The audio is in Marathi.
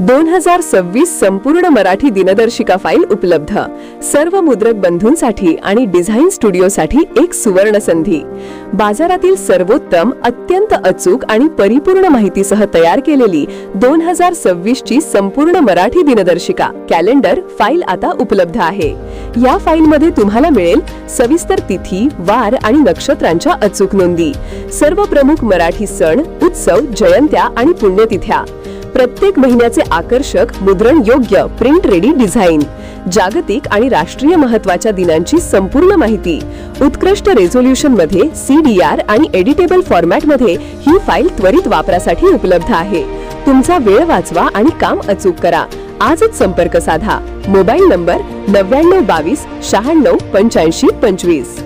दोन हजार सव्वीस संपूर्ण मराठी दिनदर्शिका फाईल उपलब्ध. सर्व मुद्रक बंधूंसाठी आणि डिझाईन स्टुडिओसाठी एक सुवर्ण संधी बाजारातील सर्वोत्तम अत्यंत अचूक आणि परिपूर्ण माहितीसह तयार केलेली दोन हजार सव्वीस ची संपूर्ण मराठी दिनदर्शिका कॅलेंडर फाईल आता उपलब्ध आहे. या फाईलमध्ये तुम्हाला मिळेल सविस्तर तिथी वार आणि नक्षत्रांच्या अचूक नोंदी. सर्व प्रमुख मराठी सण उत्सव जयंत्या आणि पुण्यतिथ्या. प्रत्येक महिन्याचे आकर्षक मुद्रण योग्य प्रिंट रेडी डिझाईन. जागतिक आणि राष्ट्रीय महत्त्वाच्या दिनांची संपूर्ण माहिती. उत्कृष्ट रेझोल्युशनमध्ये सी डी आर आणि एडिटेबल फॉर्मॅटमध्ये ही फाईल त्वरित वापरासाठी उपलब्ध आहे. तुमचा वेळ वाचवा आणि काम अचूक करा. आजच संपर्क साधा. मोबाईल नंबर नव्याण्णव बावीस शहाण्णव पंच्याऐंशी पंचवीस.